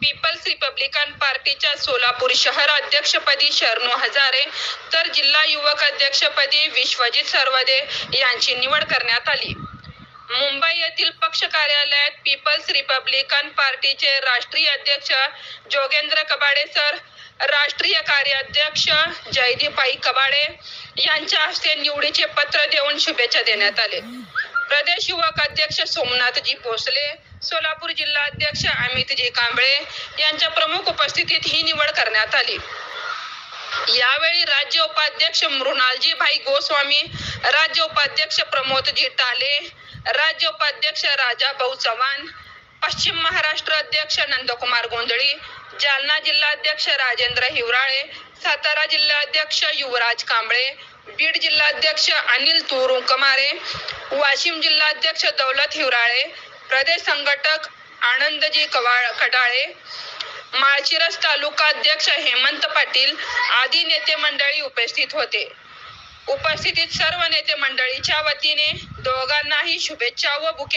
People's Republican पार्टीच्या सोलापूर शहर अध्यक्षपदी शर्मू हजारे तर जिल्हा युवक अध्यक्षपदी विश्वजित सरवदे यांची निवड करण्यात आली. मुंबई येथील पक्ष कार्यालयात पीपल्स रिपब्लिकन पार्टीचे राष्ट्रीय अध्यक्ष जोगेंद्र कबाडे सर राष्ट्रीय कार्याध्यक्ष जयदीपाई कबाडे यांच्या हस्ते निवडीचे पत्र देऊन शुभेच्छा देण्यात आले. प्रदेश युवक अध्यक्ष सोमनाथजी भोसले सोलापूर जिल्हा अध्यक्ष अमितजी कांबळे यांच्या प्रमुख उपस्थितीत ही निवड करण्यात आली. यावेळी राज्य उपाध्यक्ष मृणालजी भाई गोस्वामी राज्य उपाध्यक्ष प्रमोदजी टाले राज्य उपाध्यक्ष राजा भाऊ चव्हाण पश्चिम महाराष्ट्र अध्यक्ष नंदकुमार गोंधळी जालना जिल्हाध्यक्ष राजेंद्र हिवराळे सातारा जिल्हाध्यक्ष युवराज कांबळे बीड जिल्हाध्यक्ष अनिल तुरुंकमारे वाशिम जिल्हाध्यक्ष दौलत हिवराळे प्रदेश संघटक आनंदजी कवाळ कडाळे माळशिरस तालुका अध्यक्ष हेमंत पाटील आदी नेते मंडळी उपस्थित होते. उपस्थितीत सर्व नेते मंडळीच्या वतीने दोघांनाही शुभेच्छा व बुके